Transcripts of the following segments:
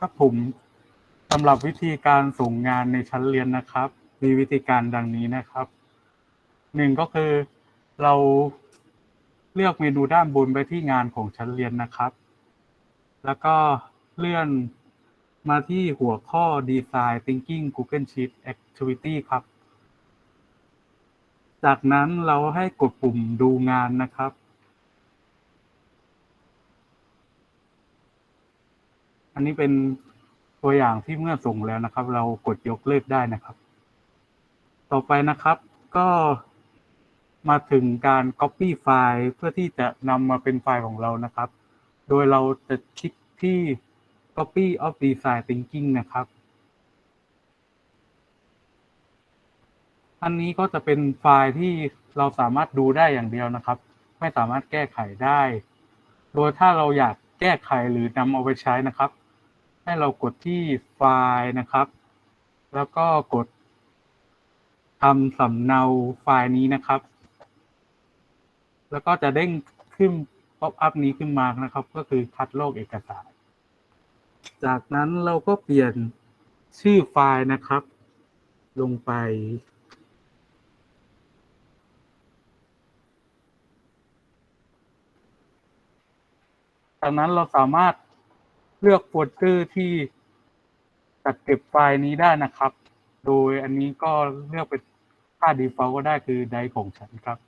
ครับผมสำหรับวิธีการส่งงานในชั้นเรียนนะครับ มีวิธีการดังนี้นะครับหนึ่งก็คือเราเลือกเมนูด้านบนไปที่งานของชั้นเรียนนะครับ แล้วก็เลื่อนมาที่หัวข้อ Design Thinking Google Sheet Activity ครับ จากนั้นเราให้กดปุ่มดูงานนะครับ อันนี้เป็นตัวอย่างที่เมื่อส่งแล้วนะครับ เรากดยกเลิกได้นะครับ ต่อไปนะครับก็มาถึงการ Copy ไฟล์เพื่อที่จะนำมาเป็นไฟล์ของเรานะครับ โดยเราจะคลิกที่ Copy of Design Thinking นะครับ อันนี้ก็จะเป็นไฟล์ที่เราสามารถดูได้อย่างเดียวนะครับ ไม่สามารถแก้ไขได้ โดยถ้าเราอยากแก้ไขหรือนำเอาไปใช้นะครับ ให้เรากดที่ไฟล์นะครับ แล้วก็กดทำสำเนาไฟล์นี้นะครับ แล้วก็จะเด้งขึ้นป๊อปอัพนี้ขึ้นมานะครับ ก็คือคัดลอกเอกสาร จากนั้นเราก็เปลี่ยนชื่อไฟล์นะครับ ลงไป จากนั้นเราสามารถ เลือกโฟลเดอร์ที่จัดเก็บไฟล์นี้ได้นะครับ โดยอันนี้ก็เลือกเป็นค่า default ก็ได้คือไดของฉันครับ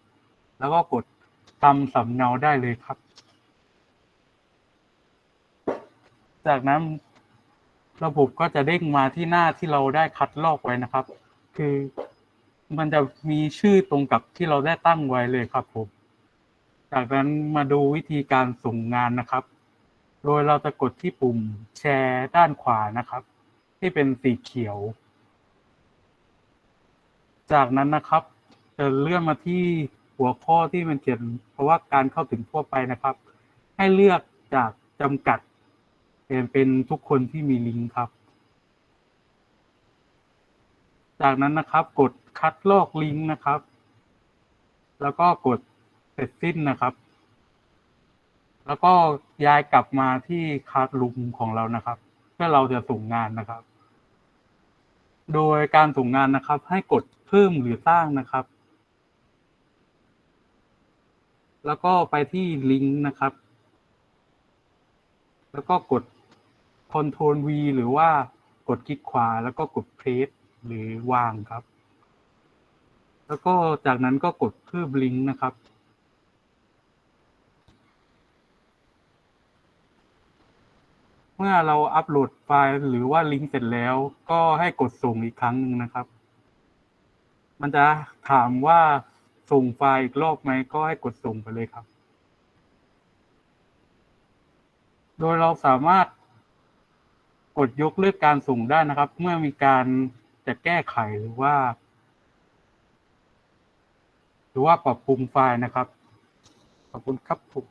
แล้วก็กดทำสำเนาได้เลยครับ จากนั้นระบบก็จะเด้งมาที่หน้าที่เราได้คัดลอกไว้นะครับ คือมันจะมีชื่อตรงกับที่เราได้ตั้งไว้เลยครับผม จากนั้นมาดูวิธีการส่งงานนะครับ โดยเราจะกดที่ปุ่มแชร์ด้านขวานะครับ ที่เป็นสีเขียว จากนั้นนะครับ จะเลื่อนมาที่หัวข้อที่มันเขียนเพราะว่าการเข้าถึงทั่วไปนะครับ ให้เลือกจากจำกัดเปลี่ยนเป็นทุกคนที่มีลิงก์ครับ จากนั้นนะครับ กดคัดลอกลิงก์นะครับ แล้วก็กดเสร็จสิ้นนะครับ แล้วก็ย้ายกลับมาที่คาร์ดลุมของเรานะครับ เพื่อเราจะส่งงานนะครับ โดยการส่งงานนะครับ ให้กดเพิ่มหรือสร้างนะครับ แล้วก็ไปที่ลิงก์นะครับ แล้วก็กด Ctrl V หรือว่ากดคลิกขวาแล้วก็กด Paste หรือวางครับ แล้วก็จากนั้นก็กดเพิ่มลิงก์นะครับ เมื่อเราอัปโหลดไฟล์หรือว่าลิงก์เสร็จแล้ว ก็ให้กดส่งอีกครั้งหนึ่งนะครับ มันจะถามว่าส่งไฟล์อีกรอบไหมก็ให้กดส่งไปเลยครับ โดยเราสามารถกดยกเลิกการส่งได้นะครับ เมื่อมีการจะแก้ไขหรือว่า หรือว่าปรับปรุงไฟล์นะครับ ขอบคุณครับผม